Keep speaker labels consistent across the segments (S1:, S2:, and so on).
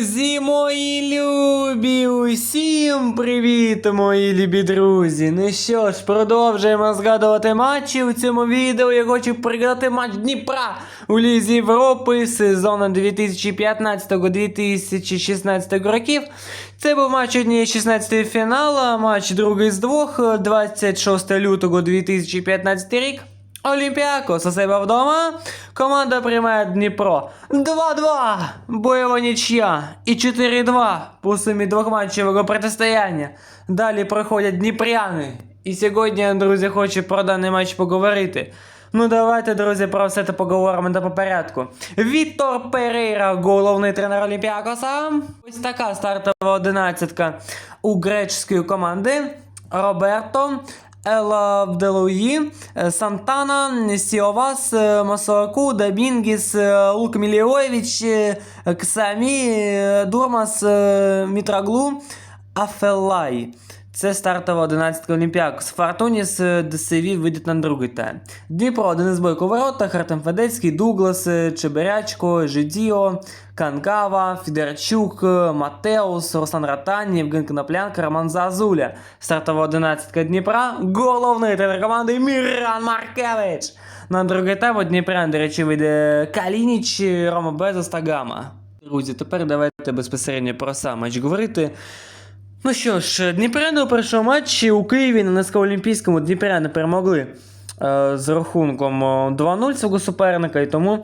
S1: Друзі мої любі, усім привіт, мої любі друзі. Ну що ж, продовжуємо згадувати матчі. У цьому відео я хочу пригадати матч Дніпра у Лізі Європи сезону 2015-2016 років. Це був матч однієї 16 фіналу, матч другий з двох, 26 лютого 2015 рік. Олімпіакос у себе вдома. Команда приймає Дніпро. 2-2. Бойова нічия. І 4-2 по сумі двохматчевого протистояння. Далі проходять Дніпряни. І сьогодні, друзі, хочу про даний матч поговорити. Ну давайте, друзі, про все це поговоримо до по порядку. Віктор Перейра, головний тренер Олімпіакоса. Ось така стартова одинадцятка у греческої команди. Роберто, Ела Вделуї, Сантана, Сіовас, е, Масуаку, Дабінгіс, е, Лук Міліойович, е, Ксамі, Дурмас, Мітраглу, Афелай. Це стартова 11 Олімпіакос. Фартуніс е, ДСВ вийдуть на другий тайм. Дніпро, Денис Бойко у воротах, Артем Федецький, Дуглас, е, Чебирячко, Жидіо, Канкава, Федорчук, е, Матеус, Руслан Ратань, Євген Коноплянка, Роман Зазуля. Стартова 11 Дніпра. Головний тренер команди Міран Маркевич. На другий тайм у Дніпрян, до речі, вийде Калініч, Рома Безос та Гама. Друзі, тепер давайте безпосередньо про сам матч говорити. Ну що ж, Дніпряни у першому матчі у Києві на низькоолімпійському Дніпряни перемогли е, з рахунком е, 2-0 свого суперника, і тому е,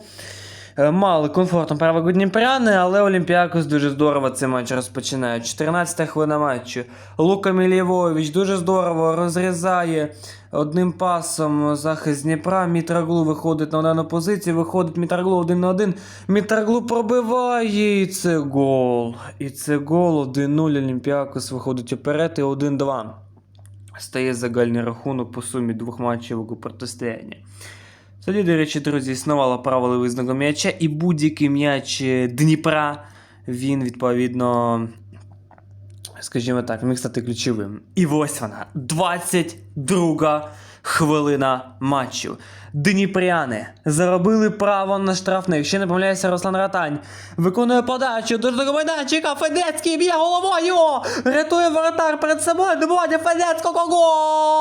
S1: мали комфортну перевагу Дніпряни, але Олімпіакос дуже здорово цей матч розпочинає. 14-та хвилина матчу. Лука Мілєвович дуже здорово розрізає одним пасом захист Дніпра. Мітраглу виходить на дану позицію, виходить Мітраглу один на один. Мітраглу пробиває, і це гол. І це гол 1-0. Олімпіакос виходить уперед і 1-2. Стає загальний рахунок по сумі двохматчевого протистояння. Тоді, до речі, друзі, існувало правило визнаного м'яча, і будь-який м'яч е, Дніпра, він відповідно, скажімо так, міг стати ключовим. І ось вона, 22 хвилина матчу. Дніпряни заробили право на штрафний. Якщо не помиляюся, Руслан Ратань виконує подачу до майданчика. Федецький б'є головою. Рятує воротар перед собою. Добивання Федецького гол!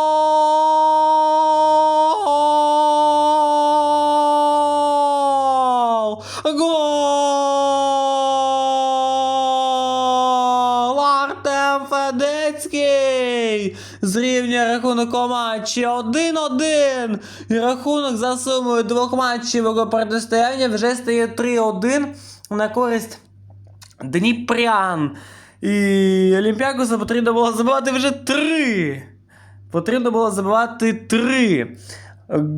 S1: Гол! Артем Федецький! Зрівнює рахунок у матчі 1-1. І рахунок за сумою двох матчевого протистояння вже стає 3-1 на користь Дніпрян. І Олімпіакосу потрібно було забивати вже 3. Потрібно було забивати 3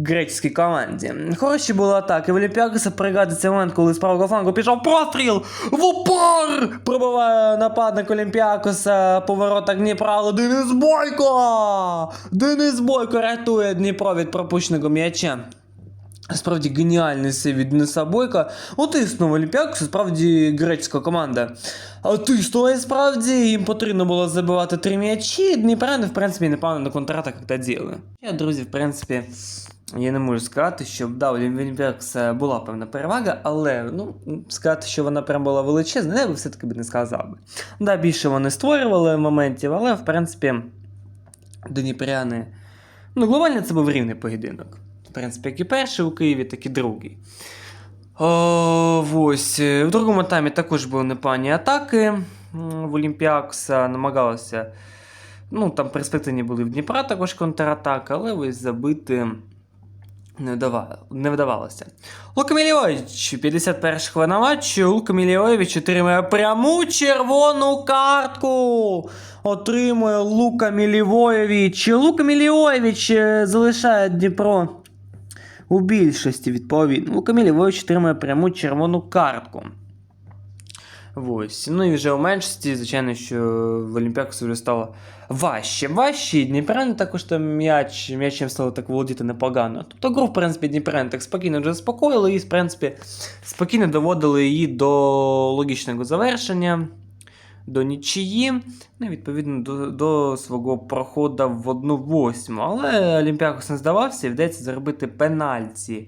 S1: греческій команді. Хороші були атаки. В Олімпіакоса пригадується момент, коли з правого флангу пішов простріл в упор! Пробиває нападник Олімпіакоса по воротах Дніпра, але Денис Бойко! Денис Бойко рятує Дніпро від пропущеного м'яча. Справді геніальний сей від Дениса Бойка. Отиснув Олімпіакос, справді грецька команда. А тиснула і справді їм потрібно було забивати три м'ячі. Дніпряни, в принципі, непогано на контратаках та діяли. Я, друзі, в принципі, я не можу сказати, що да, у була певна перевага, але ну, сказати, що вона прям була величезна, я би все-таки би не сказав би. Да, більше вони створювали моментів, але в принципі, Дніпряни. Ну, глобально це був рівний поєдинок. Принципі, як і перший у Києві, так і другий. О, ось. е, В другому таймі також були непогані атаки. В Олімпіакса намагалися. Ну, там перспективні були в Дніпра також контратака, але ось забити не, вдава... не вдавалося. Лука Мілійович, 51 хвилина матчу. Лука Мілійович отримує пряму червону картку. Отримує Лука Мілівойович. Лука Мілійович е, залишає Дніпро у більшості відповідно. Лука Мілівойович отримує пряму червону картку. Ось. Ну і вже у меншості, звичайно, що в Олімпіакосу вже стало важче. Важче, і також там м'яч, м'ячем стало так володіти непогано. Тобто гру, в принципі, Дніпряни так спокійно вже заспокоїли і, в принципі, спокійно доводили її до логічного завершення, до нічиї, ну, відповідно, до, до свого проходу в 1-8. Але Олімпіакос не здавався і вдається заробити пенальті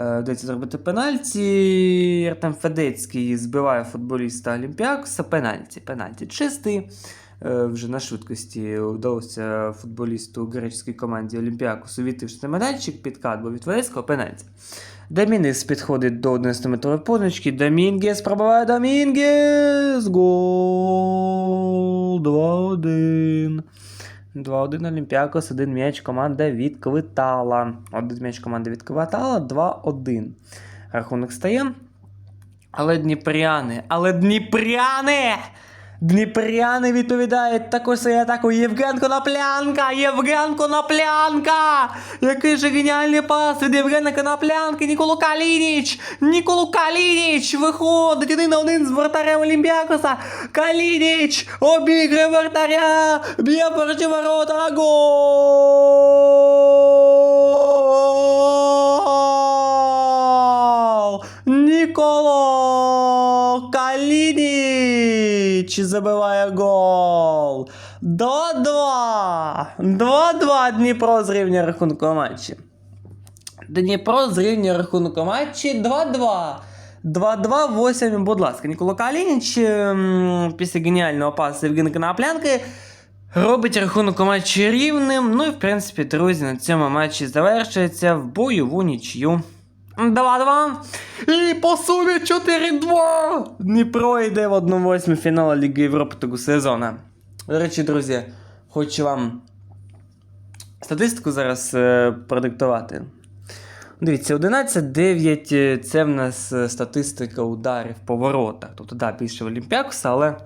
S1: Е, Вдається зробити пенальті. Артем Федецький збиває футболіста Олімпіакоса. Пенальті. Пенальті чистий. Е, Вже на швидкості вдалося футболісту гречеській команді Олімпіакосу війти в штемедальчик, підкат був від Федецького пенальті. Підходить до 11-метрової позначки. Домінгес пробиває Домінгес. Гол. 2-1. 2-1 Олімпіакос, один м'яч команда від Квитала. Один м'яч команди від Квитала, 2-1. Рахунок стає. Але Дніпряни, але Дніпряни! Дніпряни відповідають також своєю атакою Євген Коноплянка! Євген Коноплянка! Який же геніальний пас від Євгена Коноплянки! Ніколу Калініч! Ніколу Калініч! Виходить один на один з вратарем Олімпіакоса! Калініч! Обігрує вратаря! Б'є перші ворота! Гол! Ніколо Калініч забиває гол. До 2. 2-2 Дніпро зрівнює рахунку матчі. Дніпро зрівнює рахунку матчі 2-2. 2-2, 8, будь ласка. Ніколо Калініч ем, після геніального пасу Євгена Коноплянки робить рахунок матчі рівним. Ну і в принципі, друзі, на цьому матчі завершується в бойову нічю. 2-2. І по сумі 4-2. Дніпро йде в 1-8 фіналу Ліги Європи того сезону. До речі, друзі, хочу вам статистику зараз е, продиктувати. Дивіться, 11-9 е, це в нас е, статистика ударів по воротах. Тобто, да, більше в Олімпіакуса, але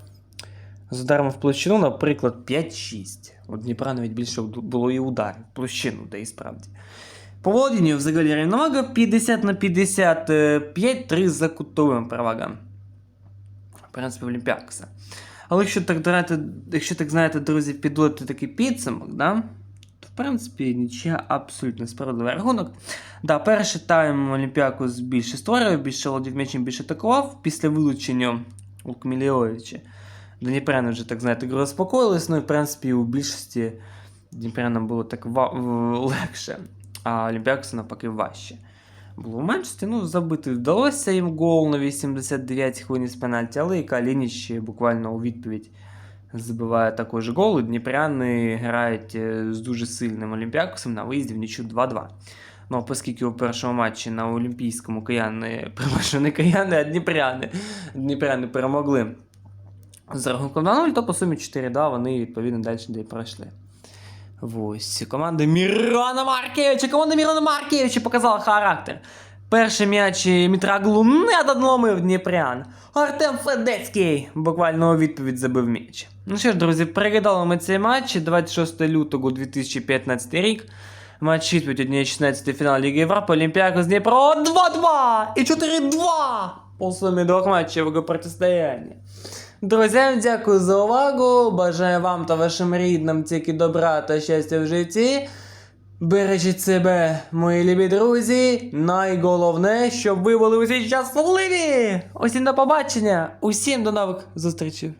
S1: з ударами в площину, наприклад, 5-6. У Дніпра навіть більше було і ударів в площину, де і справді. По володінню взагалі рівновага 50 на 55, 3 за кутовим перевага. В принципі, в Олімпіакуса. Але якщо так, знаєте, якщо так знаєте, друзі, підводити такий підсумок, да? то в принципі нічия абсолютно справедливий рахунок. Да, перший тайм Олімпіакус більше створював, більше володів м'ячем, більше атакував. Після вилучення Лукміліовича Дніпряни вже, так знаєте, гру заспокоїлись. Ну і в принципі у більшості Дніпрянам було так легше, а Олімпіакусу навпаки важче. Було в меншості, ну, забити вдалося їм гол на 89 хвилині з пенальті, але і Калініч буквально у відповідь забиває також гол. І Дніпряни грають е, з дуже сильним Олімпіакусом на виїзді в нічу 2-2. Ну, оскільки у першому матчі на Олімпійському кияни, не кияни, а Дніпряни, Дніпряни перемогли з рахунком 2-0, то по сумі 4-2 вони відповідно далі пройшли. Ось команда Мірана Маркевича. Команда Мірана Маркевича показала характер. Перший м'яч Мітраглу не надломив Дніпрян. Артем Федецький буквально у відповідь забив м'яч. Ну що ж, друзі, переглядали ми цей матч 26 лютого 2015 рік. Матч відповідь 1-16 фінал Ліги Європи, Олімпіакос Дніпро 2-2 і 4-2 по сумі двох матчів протистояння. Друзям, дякую за увагу. Бажаю вам та вашим рідним тільки добра та щастя в житті. Бережіть себе, мої любі друзі. Найголовне, щоб ви були усі щасливі. Усім до побачення, усім до нових зустрічей.